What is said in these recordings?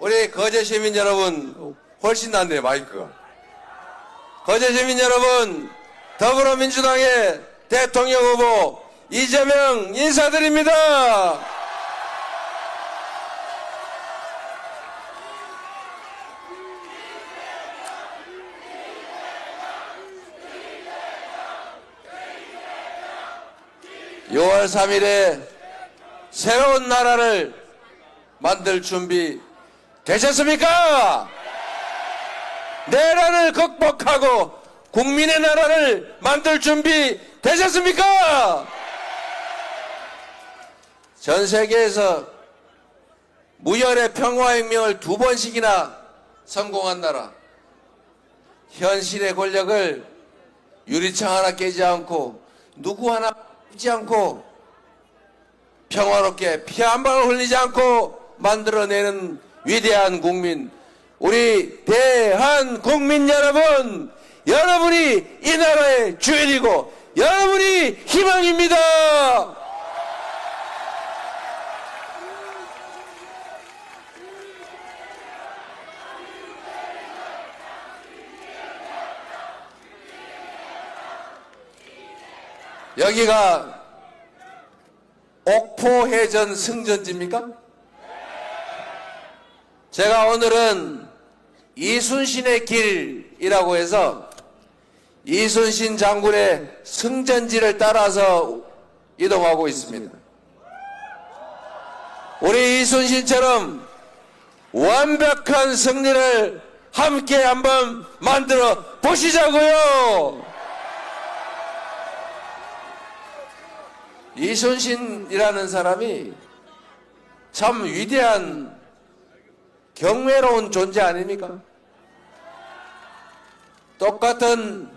우리 거제 시민 여러분 훨씬 낫네 마이크가. 거제 시민 여러분 더불어민주당의 대통령 후보 이재명 인사드립니다. (6월 3일에) 새로운 나라를 만들 준비 되셨습니까? 내란을 극복하고 국민의 나라를 만들 준비 되셨습니까? 전 세계에서 무혈의 평화혁명을 두 번씩이나 성공한 나라. 현실의 권력을 유리창 하나 깨지 않고 누구 하나 깨지 않고 평화롭게 피 한 방울 흘리지 않고 만들어내는 위대한 국민 우리 대한 국민 여러분 여러분이 이 나라의 주인이고 여러분이 희망입니다 여기가 옥포해전 승전지입니까? 제가 오늘은 이순신의 길이라고 해서 이순신 장군의 승전지를 따라서 이동하고 있습니다. 우리 이순신처럼 완벽한 승리를 함께 한번 만들어 보시자고요. 이순신이라는 사람이 참 위대한 경외로운 존재 아닙니까? 똑같은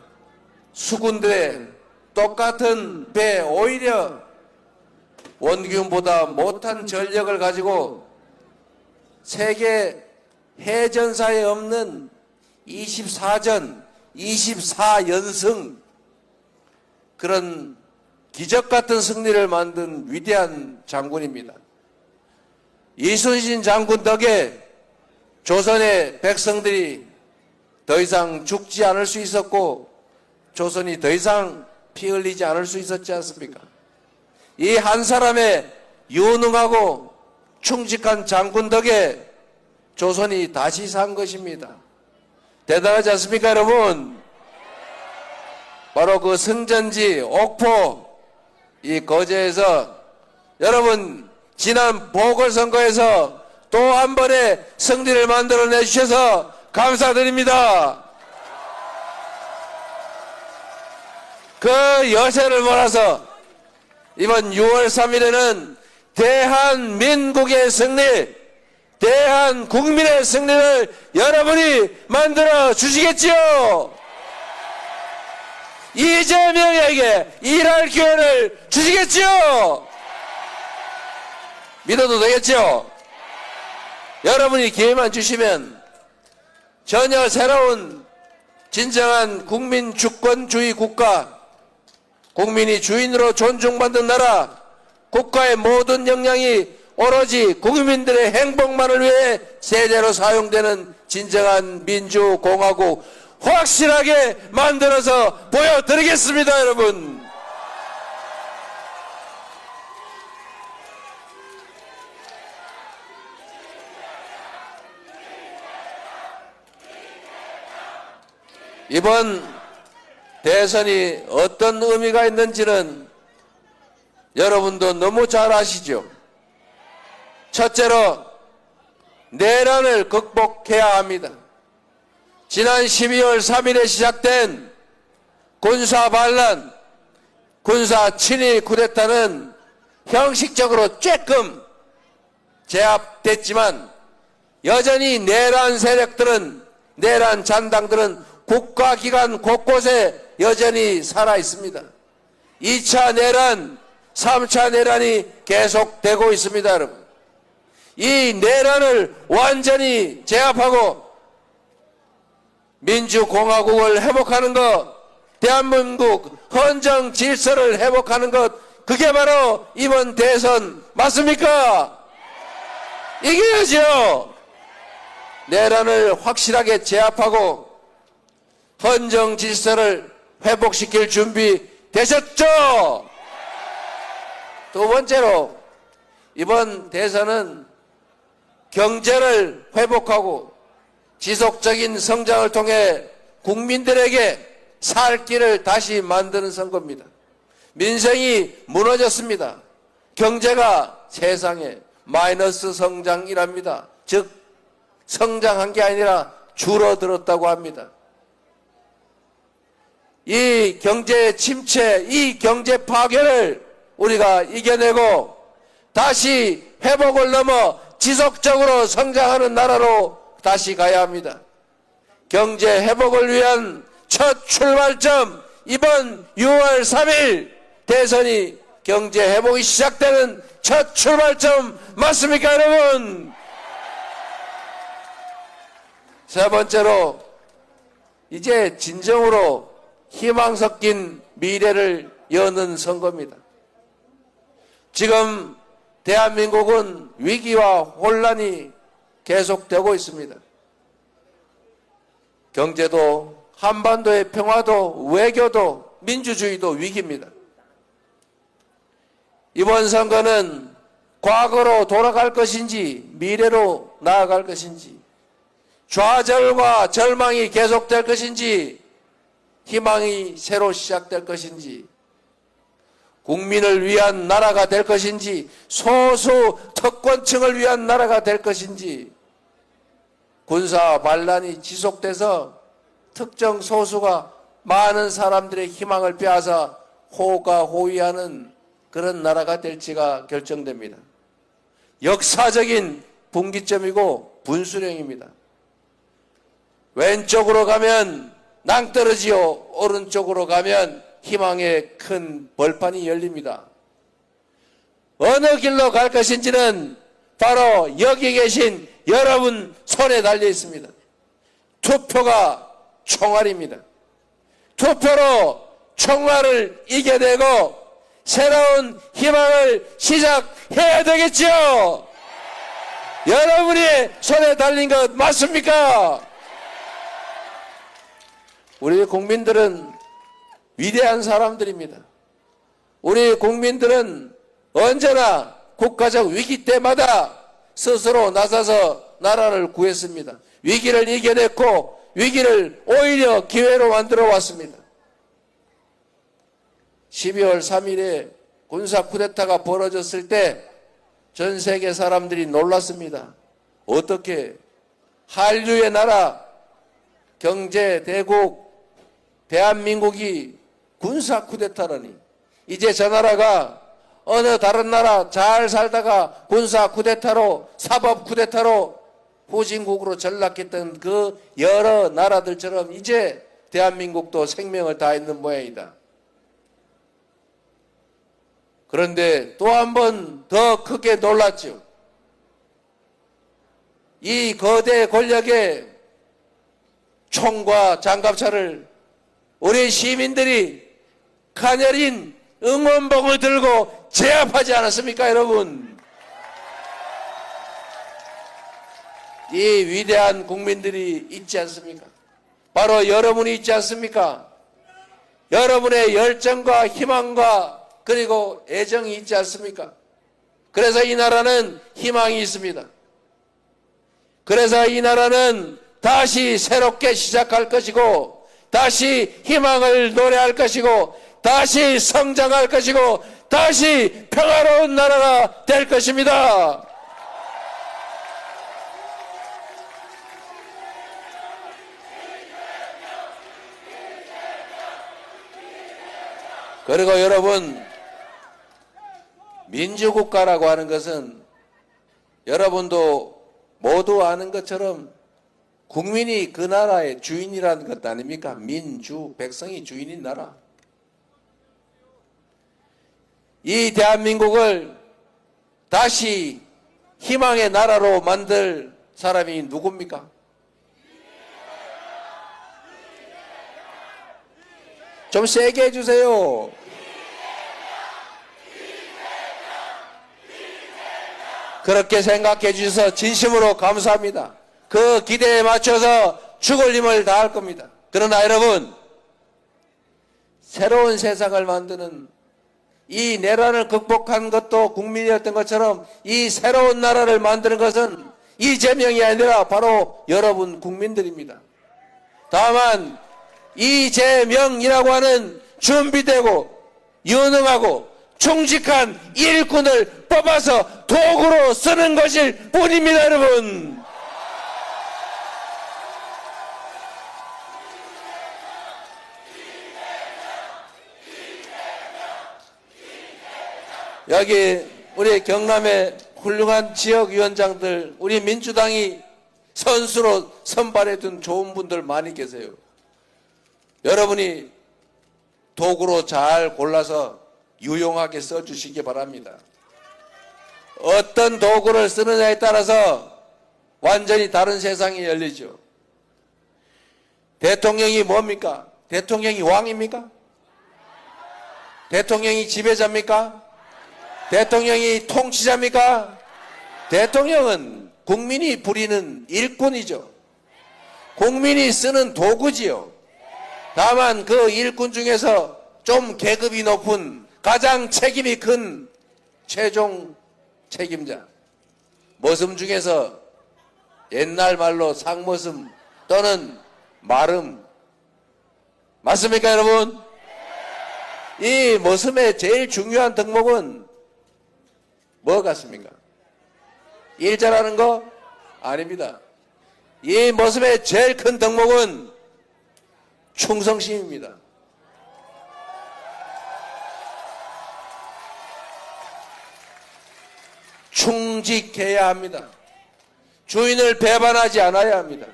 수군들의 똑같은 배 오히려 원균보다 못한 전력을 가지고 세계 해전사에 없는 24전, 24연승 그런 기적 같은 승리를 만든 위대한 장군입니다. 이순신 장군 덕에 조선의 백성들이 더 이상 죽지 않을 수 있었고 조선이 더 이상 피 흘리지 않을 수 있었지 않습니까? 이 한 사람의 유능하고 충직한 장군 덕에 조선이 다시 산 것입니다. 대단하지 않습니까, 여러분? 바로 그 승전지 옥포 이 거제에서 여러분 지난 보궐선거에서 또 한 번의 승리를 만들어내 주셔서 감사드립니다. 그 여세를 몰아서 이번 6월 3일에는 대한민국의 승리, 대한국민의 승리를 여러분이 만들어 주시겠지요? 이재명에게 일할 기회를 주시겠지요? 믿어도 되겠죠? 여러분이 기회만 주시면 전혀 새로운 진정한 국민 주권주의 국가, 국민이 주인으로 존중받는 나라, 국가의 모든 역량이 오로지 국민들의 행복만을 위해 세대로 사용되는 진정한 민주공화국 확실하게 만들어서 보여드리겠습니다, 여러분. 이번 대선이 어떤 의미가 있는지는 여러분도 너무 잘 아시죠? 첫째로 내란을 극복해야 합니다. 지난 12월 3일에 시작된 군사 반란, 군사 친위 쿠데타는 형식적으로 쬐끔 제압됐지만 여전히 내란 세력들은 내란 잔당들은 국가기관 곳곳에 여전히 살아 있습니다. 2차 내란, 3차 내란이 계속되고 있습니다, 여러분. 이 내란을 완전히 제압하고 민주공화국을 회복하는 것, 대한민국 헌정 질서를 회복하는 것, 그게 바로 이번 대선 맞습니까? 이겨야죠. 내란을 확실하게 제압하고 헌정 질서를 회복시킬 준비 되셨죠? 두 번째로 이번 대선은 경제를 회복하고 지속적인 성장을 통해 국민들에게 살 길을 다시 만드는 선거입니다. 민생이 무너졌습니다. 경제가 세상에 마이너스 성장이랍니다. 즉 성장한 게 아니라 줄어들었다고 합니다. 이 경제 침체, 이 경제 파괴를 우리가 이겨내고 다시 회복을 넘어 지속적으로 성장하는 나라로 다시 가야 합니다. 경제 회복을 위한 첫 출발점 이번 6월 3일 대선이 경제 회복이 시작되는 첫 출발점 맞습니까 여러분? 세 번째로 이제 진정으로 희망 섞인 미래를 여는 선거입니다. 지금 대한민국은 위기와 혼란이 계속되고 있습니다. 경제도 한반도의 평화도 외교도 민주주의도 위기입니다. 이번 선거는 과거로 돌아갈 것인지 미래로 나아갈 것인지 좌절과 절망이 계속될 것인지 희망이 새로 시작될 것인지 국민을 위한 나라가 될 것인지 소수 특권층을 위한 나라가 될 것인지 군사 반란이 지속돼서 특정 소수가 많은 사람들의 희망을 빼앗아 호가호위하는 그런 나라가 될지가 결정됩니다. 역사적인 분기점이고 분수령입니다. 왼쪽으로 가면 낭떠러지요 오른쪽으로 가면 희망의 큰 벌판이 열립니다. 어느 길로 갈 것인지는 바로 여기 계신 여러분 손에 달려 있습니다. 투표가 총알입니다. 투표로 총알을 이겨내고 새로운 희망을 시작해야 되겠지요. 여러분이 손에 달린 것 맞습니까? 우리 국민들은 위대한 사람들입니다. 우리 국민들은 언제나 국가적 위기 때마다 스스로 나서서 나라를 구했습니다. 위기를 이겨냈고 위기를 오히려 기회로 만들어 왔습니다. 12월 3일에 군사 쿠데타가 벌어졌을 때 전 세계 사람들이 놀랐습니다. 어떻게 한류의 나라 경제 대국 대한민국이 군사 쿠데타라니 이제 저 나라가 어느 다른 나라 잘 살다가 군사 쿠데타로 사법 쿠데타로 후진국으로 전락했던 그 여러 나라들처럼 이제 대한민국도 생명을 다했는 모양이다. 그런데 또 한 번 더 크게 놀랐죠. 이 거대 권력의 총과 장갑차를 우리 시민들이 가녀린 응원봉을 들고 제압하지 않았습니까, 여러분? 이 위대한 국민들이 있지 않습니까? 바로 여러분이 있지 않습니까? 여러분의 열정과 희망과 그리고 애정이 있지 않습니까? 그래서 이 나라는 희망이 있습니다. 그래서 이 나라는 다시 새롭게 시작할 것이고, 다시 희망을 노래할 것이고, 다시 성장할 것이고, 다시 평화로운 나라가 될 것입니다. 그리고 여러분, 민주국가라고 하는 것은 여러분도 모두 아는 것처럼 국민이 그 나라의 주인이라는 것 아닙니까? 민주, 백성이 주인인 나라. 이 대한민국을 다시 희망의 나라로 만들 사람이 누굽니까? 좀 세게 해주세요. 그렇게 생각해 주셔서 진심으로 감사합니다. 그 기대에 맞춰서 죽을 힘을 다할 겁니다. 그러나 여러분, 새로운 세상을 만드는 이 내란을 극복한 것도 국민이었던 것처럼 이 새로운 나라를 만드는 것은 이재명이 아니라 바로 여러분 국민들입니다. 다만 이재명이라고 하는 준비되고 유능하고 충직한 일꾼을 뽑아서 도구로 쓰는 것일 뿐입니다, 여러분. 여기 우리 경남의 훌륭한 지역위원장들, 우리 민주당이 선수로 선발해둔 좋은 분들 많이 계세요. 여러분이 도구로 잘 골라서 유용하게 써주시기 바랍니다. 어떤 도구를 쓰느냐에 따라서 완전히 다른 세상이 열리죠. 대통령이 뭡니까? 대통령이 왕입니까? 대통령이 지배자입니까? 대통령이 통치자입니까? 대통령은 국민이 부리는 일꾼이죠. 국민이 쓰는 도구지요. 다만 그 일꾼 중에서 좀 계급이 높은 가장 책임이 큰 최종 책임자. 머슴 중에서 옛날 말로 상머슴 또는 마름. 맞습니까, 여러분? 이 머슴의 제일 중요한 덕목은 뭐 같습니까? 일 잘하는 거? 아닙니다. 이 모습의 제일 큰 덕목은 충성심입니다. 충직해야 합니다. 주인을 배반하지 않아야 합니다.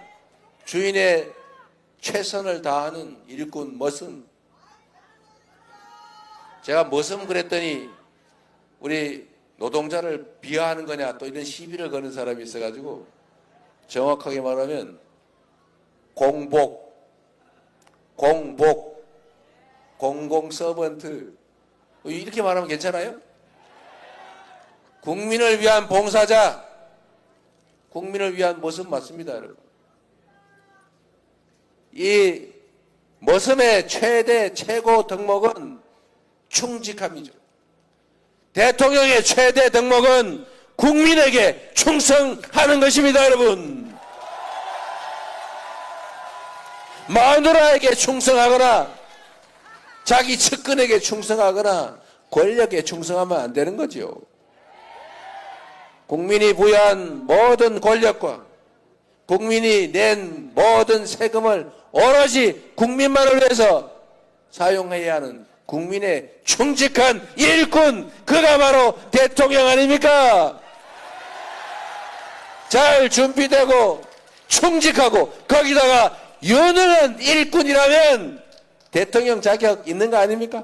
주인의 최선을 다하는 일꾼 머슴. 제가 머슴 그랬더니 우리 노동자를 비하하는 거냐 또 이런 시비를 거는 사람이 있어가지고 정확하게 말하면 공복, 공복, 공공 서번트 이렇게 말하면 괜찮아요? 국민을 위한 봉사자, 국민을 위한 모습 맞습니다, 여러분. 이 모습의 최대 최고 덕목은 충직함이죠. 대통령의 최대 덕목은 국민에게 충성하는 것입니다, 여러분. 마누라에게 충성하거나 자기 측근에게 충성하거나 권력에 충성하면 안 되는 거죠. 국민이 부여한 모든 권력과 국민이 낸 모든 세금을 오로지 국민만을 위해서 사용해야 하는 국민의 충직한 일꾼 그가 바로 대통령 아닙니까? 잘 준비되고 충직하고 거기다가 유능한 일꾼이라면 대통령 자격 있는 거 아닙니까?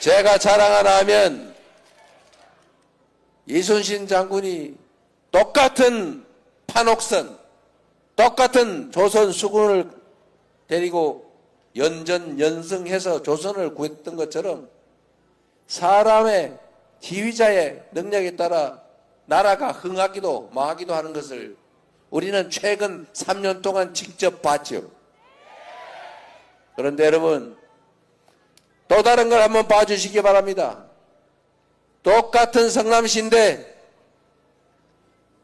제가 자랑 하나 하면 이순신 장군이 똑같은 판옥선, 똑같은 조선 수군을 데리고 연전 연승해서 조선을 구했던 것처럼 사람의 지휘자의 능력에 따라 나라가 흥하기도 망하기도 하는 것을 우리는 최근 3년 동안 직접 봤죠. 그런데 여러분 또 다른 걸 한번 봐주시기 바랍니다. 똑같은 성남시인데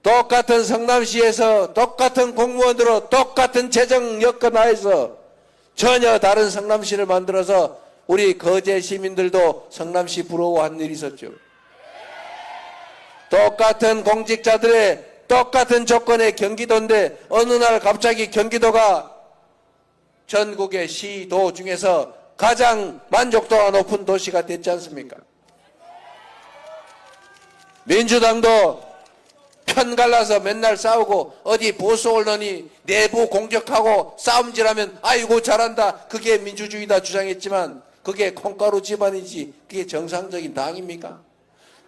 똑같은 성남시에서 똑같은 공무원으로 똑같은 재정 여건 하에서 전혀 다른 성남시를 만들어서 우리 거제 시민들도 성남시 부러워한 일이 있었죠. 똑같은 공직자들의 똑같은 조건의 경기도인데 어느 날 갑자기 경기도가 전국의 시도 중에서 가장 만족도가 높은 도시가 됐지 않습니까? 민주당도 편 갈라서 맨날 싸우고 어디 보수 언론이 내부 공격하고 싸움질하면 아이고 잘한다 그게 민주주의다 주장했지만 그게 콩가루 집안이지 그게 정상적인 당입니까?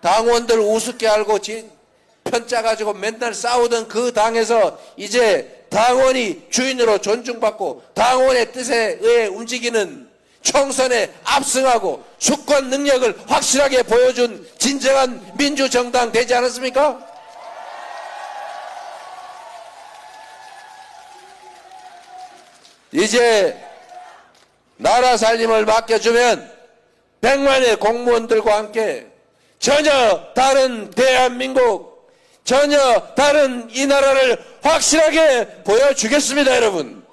당원들 우습게 알고 지- 편짜 가지고 맨날 싸우던 그 당에서 이제 당원이 주인으로 존중받고 당원의 뜻에 의해 움직이는 총선에 압승하고 주권 능력을 확실하게 보여준 진정한 민주정당 되지 않았습니까? 이제 나라 살림을 맡겨주면 백만의 공무원들과 함께 전혀 다른 대한민국, 전혀 다른 이 나라를 확실하게 보여주겠습니다, 여러분.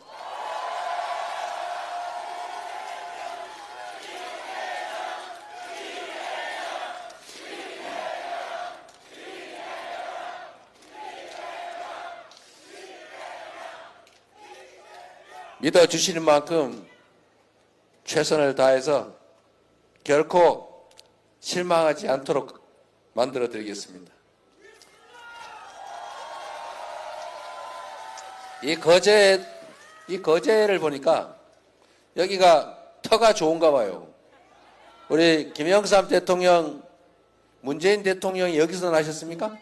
믿어주시는 만큼 최선을 다해서 결코 실망하지 않도록 만들어 드리겠습니다. 이 거제, 이 거제를 보니까 여기가 터가 좋은가 봐요. 우리 김영삼 대통령, 문재인 대통령이 여기서 나셨습니까?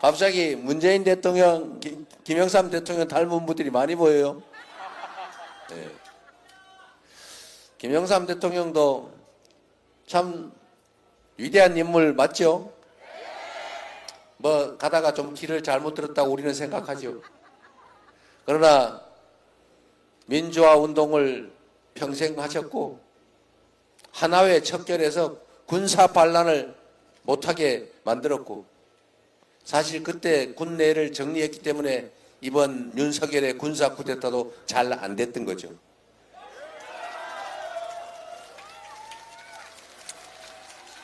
갑자기 문재인 대통령, 김- 김영삼 대통령 닮은 분들이 많이 보여요. 네. 김영삼 대통령도 참 위대한 인물 맞죠? 뭐 가다가 좀 길을 잘못 들었다고 우리는 생각하죠. 그러나 민주화 운동을 평생 하셨고 하나회 척결해서 군사 반란을 못하게 만들었고 사실 그때 군내를 정리했기 때문에 이번 윤석열의 군사 쿠데타도 잘 안 됐던 거죠.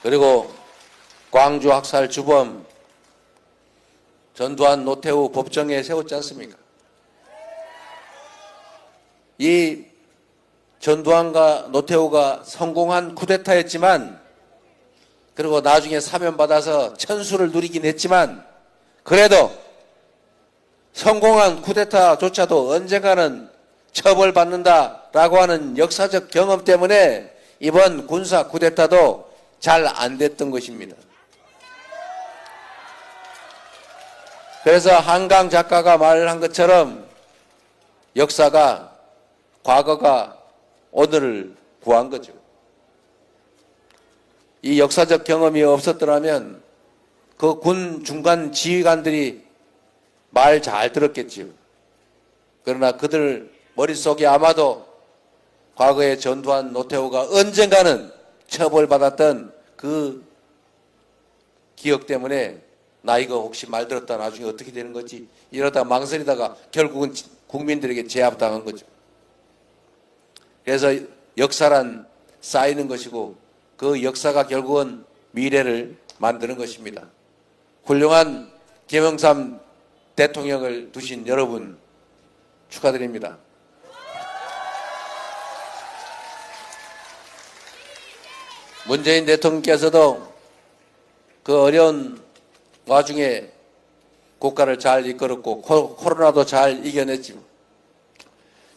그리고 광주 학살 주범 전두환 노태우 법정에 세웠지 않습니까? 이 전두환과 노태우가 성공한 쿠데타였지만 그리고 나중에 사면받아서 천수를 누리긴 했지만 그래도 성공한 쿠데타조차도 언젠가는 처벌받는다라고 하는 역사적 경험 때문에 이번 군사 쿠데타도 잘 안 됐던 것입니다. 그래서 한강 작가가 말한 것처럼 역사가 과거가 오늘을 구한 거죠. 이 역사적 경험이 없었더라면 그 군 중간 지휘관들이 말 잘 들었겠지요. 그러나 그들 머릿속에 아마도 과거의 전두환 노태우가 언젠가는 처벌받았던 그 기억 때문에 나 이거 혹시 말 들었다 나중에 어떻게 되는 거지 이러다가 망설이다가 결국은 국민들에게 제압당한 거죠. 그래서 역사란 쌓이는 것이고 그 역사가 결국은 미래를 만드는 것입니다. 훌륭한 김영삼 대통령을 두신 여러분 축하드립니다. 문재인 대통령께서도 그 어려운 와중에 국가를 잘 이끌었고 코- 코로나도 잘 이겨냈지만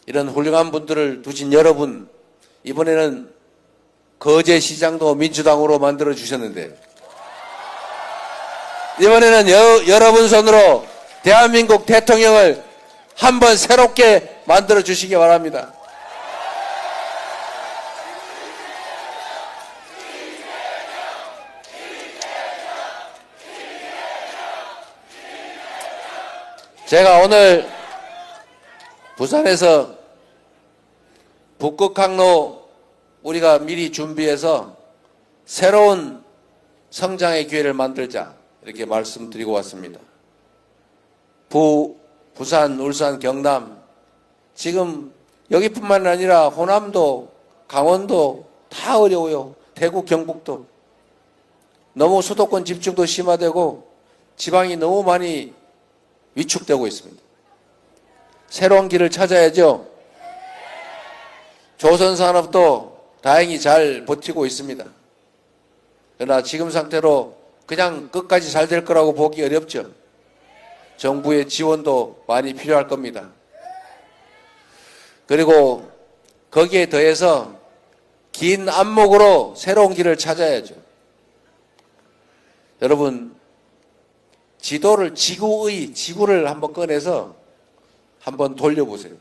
이런 훌륭한 분들을 두신 여러분 이번에는 거제 시장도 민주당으로 만들어 주셨는데 이번에는 여, 여러분 손으로 대한민국 대통령을 한번 새롭게 만들어 주시기 바랍니다. 제가 오늘 부산에서 북극 항로 우리가 미리 준비해서 새로운 성장의 기회를 만들자 이렇게 말씀드리고 왔습니다. 부, 부산, 울산, 경남 지금 여기뿐만 아니라 호남도 강원도 다 어려워요. 대구, 경북도 너무 수도권 집중도 심화되고 지방이 너무 많이 위축되고 있습니다. 새로운 길을 찾아야죠. 조선 산업도 다행히 잘 버티고 있습니다. 그러나 지금 상태로 그냥 끝까지 잘 될 거라고 보기 어렵죠. 정부의 지원도 많이 필요할 겁니다. 그리고 거기에 더해서 긴 안목으로 새로운 길을 찾아야죠. 여러분, 지도를 지구의 지구를 한번 꺼내서 한번 돌려보세요.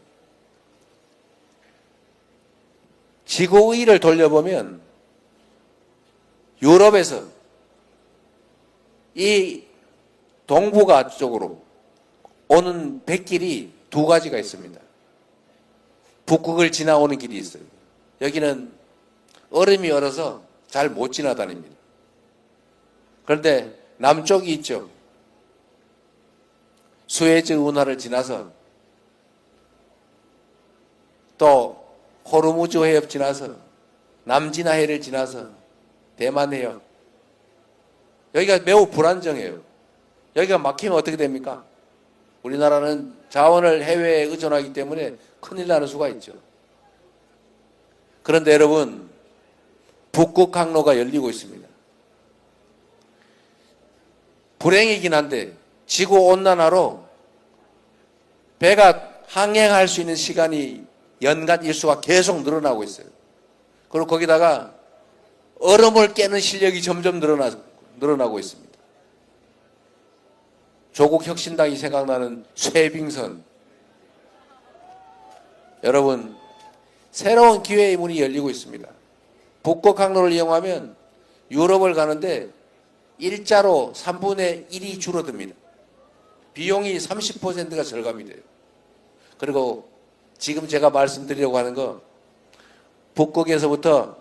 지구의를 돌려보면 유럽에서 이 동북아 쪽으로 오는 백길이 두 가지가 있습니다. 북극을 지나오는 길이 있어요. 여기는 얼음이 얼어서 잘 못 지나다닙니다. 그런데 남쪽이 있죠. 수에즈 운하를 지나서 또 호르무즈 해협 지나서 남진해를 지나서 대만 해협 여기가 매우 불안정해요. 여기가 막히면 어떻게 됩니까? 우리나라는 자원을 해외에 의존하기 때문에 큰일 나는 수가 있죠. 그런데 여러분 북극 항로가 열리고 있습니다. 불행이긴 한데 지구 온난화로 배가 항행할 수 있는 시간이 연간 일수가 계속 늘어나고 있어요. 그리고 거기다가 얼음을 깨는 실력이 점점 늘어나, 늘어나고 있습니다. 조국 혁신당이 생각나는 쇠빙선. 여러분, 새로운 기회의 문이 열리고 있습니다. 북극 항로를 이용하면 유럽을 가는데 일자로 3분의 1이 줄어듭니다. 비용이 30%가 절감이 돼요. 그리고 지금 제가 말씀드리려고 하는 거 북극에서부터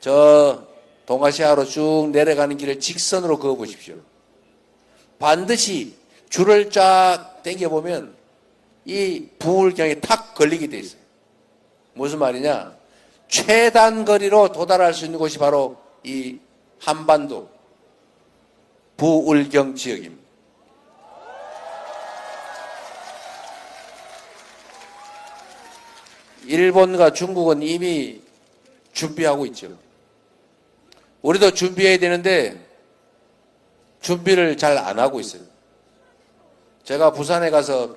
저 동아시아로 쭉 내려가는 길을 직선으로 그어 보십시오. 반드시 줄을 쫙 당겨 보면 이 부울경에 탁 걸리게 돼 있어요. 무슨 말이냐? 최단 거리로 도달할 수 있는 곳이 바로 이 한반도 부울경 지역입니다. 일본과 중국은 이미 준비하고 있죠. 우리도 준비해야 되는데 준비를 잘 안 하고 있어요. 제가 부산에 가서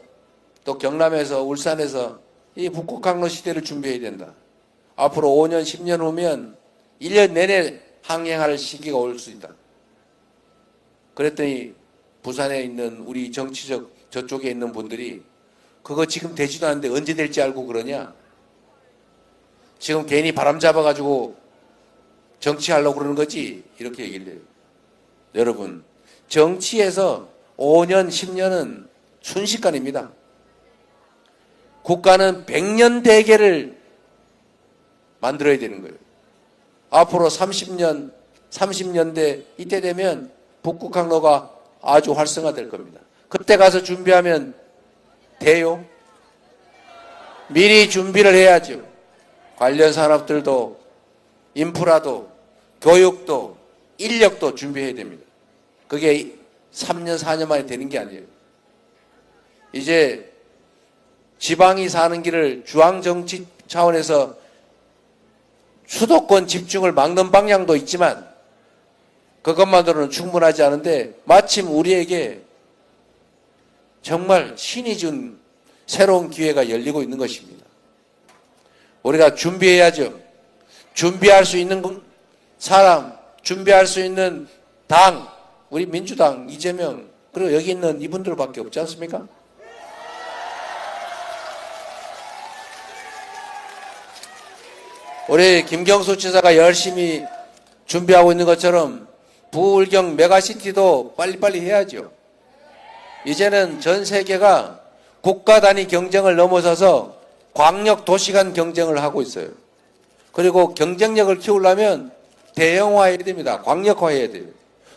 또 경남에서 울산에서 이 북극항로 시대를 준비해야 된다. 앞으로 5년, 10년 후면 1년 내내 항행할 시기가 올 수 있다. 그랬더니 부산에 있는 우리 정치적 저쪽에 있는 분들이 그거 지금 되지도 않는데 언제 될지 알고 그러냐? 지금 괜히 바람 잡아가지고 정치하려고 그러는 거지? 이렇게 얘기를 해요. 여러분, 정치에서 5년, 10년은 순식간입니다. 국가는 100년 대계를 만들어야 되는 거예요. 앞으로 30년, 30년대 이때 되면 북극 항로가 아주 활성화될 겁니다. 그때 가서 준비하면 돼요? 미리 준비를 해야죠. 관련 산업들도 인프라도 교육도 인력도 준비해야 됩니다. 그게 3년, 4년 만에 되는 게 아니에요. 이제 지방이 사는 길을 중앙정치 차원에서 수도권 집중을 막는 방향도 있지만 그것만으로는 충분하지 않은데 마침 우리에게 정말 신이 준 새로운 기회가 열리고 있는 것입니다. 우리가 준비해야죠. 준비할 수 있는 사람, 준비할 수 있는 당, 우리 민주당, 이재명, 그리고 여기 있는 이분들밖에 없지 않습니까? 우리 김경수 지사가 열심히 준비하고 있는 것처럼 부울경 메가시티도 빨리빨리 해야죠. 이제는 전 세계가 국가 단위 경쟁을 넘어서서 광역 도시 간 경쟁을 하고 있어요. 그리고 경쟁력을 키우려면 대형화해야 됩니다. 광역화해야 돼요.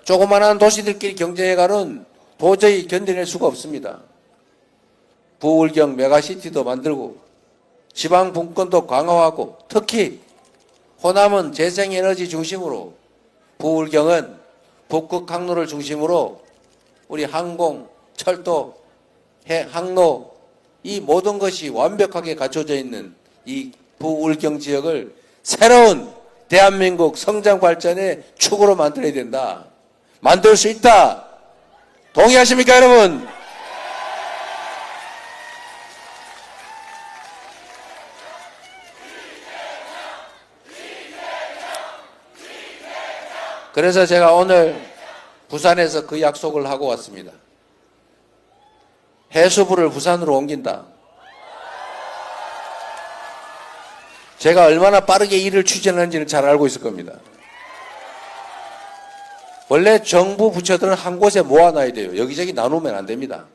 조그마한 도시들끼리 경쟁해가는 도저히 견뎌낼 수가 없습니다. 부울경 메가시티도 만들고 지방 분권도 강화하고 특히 호남은 재생에너지 중심으로 부울경은 북극 항로를 중심으로 우리 항공, 철도, 해, 항로 이 모든 것이 완벽하게 갖춰져 있는 이 부울경 지역을 새로운 대한민국 성장 발전의 축으로 만들어야 된다. 만들 수 있다. 동의하십니까, 여러분? 그래서 제가 오늘 부산에서 그 약속을 하고 왔습니다. 해수부를 부산으로 옮긴다. 제가 얼마나 빠르게 일을 추진하는지를 잘 알고 있을 겁니다. 원래 정부 부처들은 한 곳에 모아놔야 돼요. 여기저기 나누면 안 됩니다.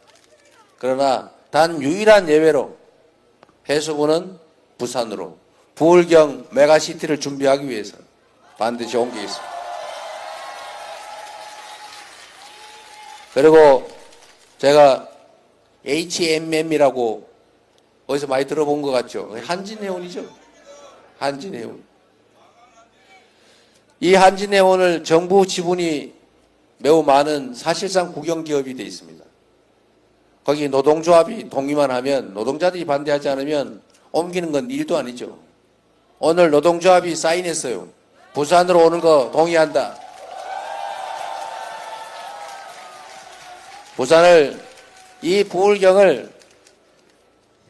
그러나 단 유일한 예외로 해수부는 부산으로 부울경 메가시티를 준비하기 위해서 반드시 옮기겠습니다. 그리고 제가 HMM이라고 어디서 많이 들어본 것 같죠? 한진해운이죠. 한진해운. 이 한진해운을 정부 지분이 매우 많은 사실상 국영기업이 돼 있습니다. 거기 노동조합이 동의만 하면 노동자들이 반대하지 않으면 옮기는 건 일도 아니죠. 오늘 노동조합이 사인했어요. 부산으로 오는 거 동의한다. 부산을 이 부울경을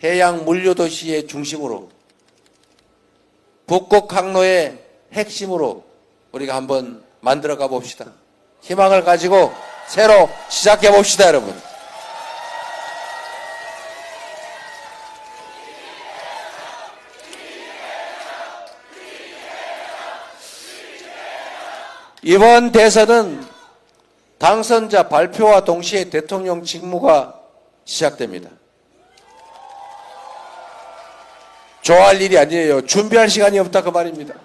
해양 물류 도시의 중심으로 북극 항로의 핵심으로 우리가 한번 만들어 가 봅시다. 희망을 가지고 새로 시작해 봅시다, 여러분. 이번 대선은 당선자 발표와 동시에 대통령 직무가 시작됩니다. 좋아할 일이 아니에요. 준비할 시간이 없다 그 말입니다.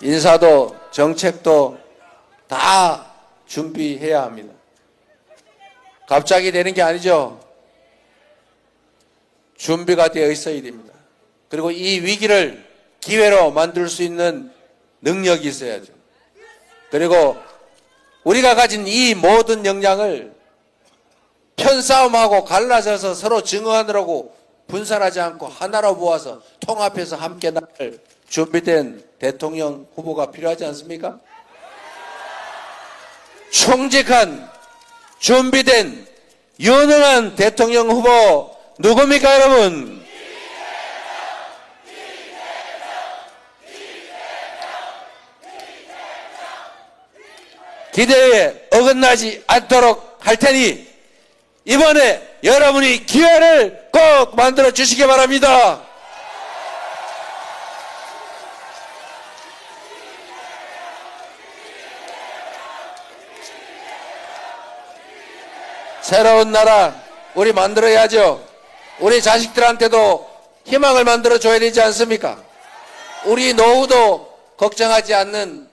인사도 정책도 다 준비해야 합니다. 갑자기 되는 게 아니죠. 준비가 되어 있어야 됩니다. 그리고 이 위기를 기회로 만들 수 있는 능력이 있어야죠. 그리고 우리가 가진 이 모든 역량을 편싸움하고 갈라져서 서로 증오하느라고 분산하지 않고 하나로 모아서 통합해서 함께 나갈 준비된 대통령 후보가 필요하지 않습니까? 총직한 준비된 유능한 대통령 후보 누굽니까 여러분? 기대에 어긋나지 않도록 할 테니 이번에 여러분이 기회를 꼭 만들어 주시기 바랍니다. 새로운 나라 우리 만들어야죠. 우리 자식들한테도 희망을 만들어 줘야 되지 않습니까? 우리 노후도 걱정하지 않는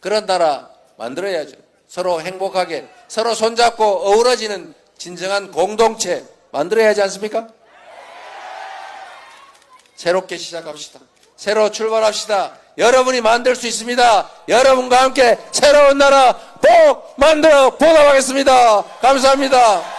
그런 나라 만들어야죠. 서로 행복하게 서로 손잡고 어우러지는 진정한 공동체 만들어야 하지 않습니까? 새롭게 시작합시다. 새로 출발합시다. 여러분이 만들 수 있습니다. 여러분과 함께 새로운 나라 꼭 만들어 보답하겠습니다. 감사합니다.